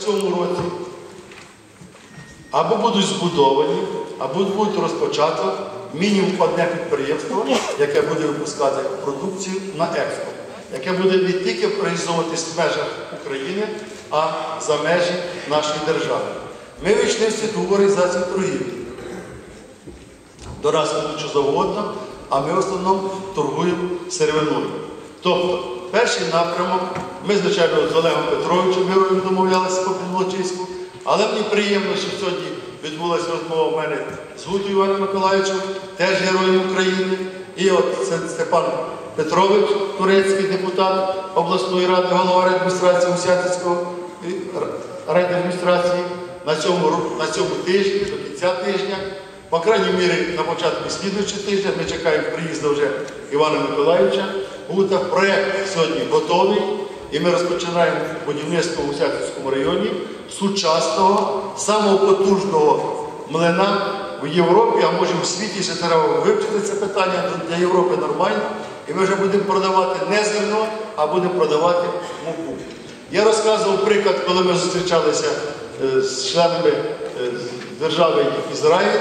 в цьому році або будуть збудовані, або будуть розпочато мінімум одне підприємство, яке буде випускати продукцію на експорт, яке буде не тільки реалізовуватись в межах України, а за межі нашої держави. Ми вийшли в світову організацію торгівлі. До нас ведуть що завгодно, а ми в основному торгуємо сировиною. Тобто, перший напрямок, ми, звичайно, з Олегом Петровичем героєм домовлялися по Підволочиську, але мені приємно, що сьогодні відбулася розмова в мене з Гудою Іваном Миколаївичем, теж героєм України. І от Степан Петрович, турецький депутат обласної ради, голова адміністрації Усятицького райадміністрації на цьому, на цьому тижні, до кінця тижня. По крайній мірі, на початку слідуючого тижня ми чекаємо приїзду вже Івана Миколаївича. Гута. Проєкт сьогодні готовий, і ми розпочинаємо будівництво в Усятівському районі сучасного, самого потужного млина в Європі, а може в світі ще треба вивчити це питання для Європи нормально. І ми вже будемо продавати не зерно, а будемо продавати муку. Я розказував приклад, коли ми зустрічалися е, з членами е, держави Ізраїль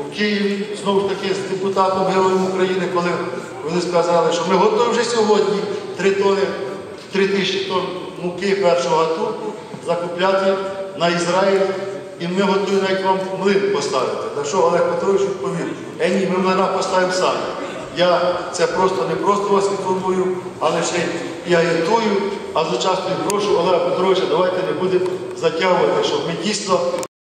у Києві, знову ж таки з депутатом Героєм України, коли вони сказали, що ми готові вже сьогодні 3 тони, 3 тисячі тонн муки першого гатунку закупляти на Ізраїль. І ми готові навіть вам млин поставити. На що Олег Петрович відповів, е ні, ми млина поставимо самі. Я це просто не просто вас інформую, але ще й агітую, а зачастую прошу Олега Петровича, давайте не будемо затягувати, щоб ми дійсно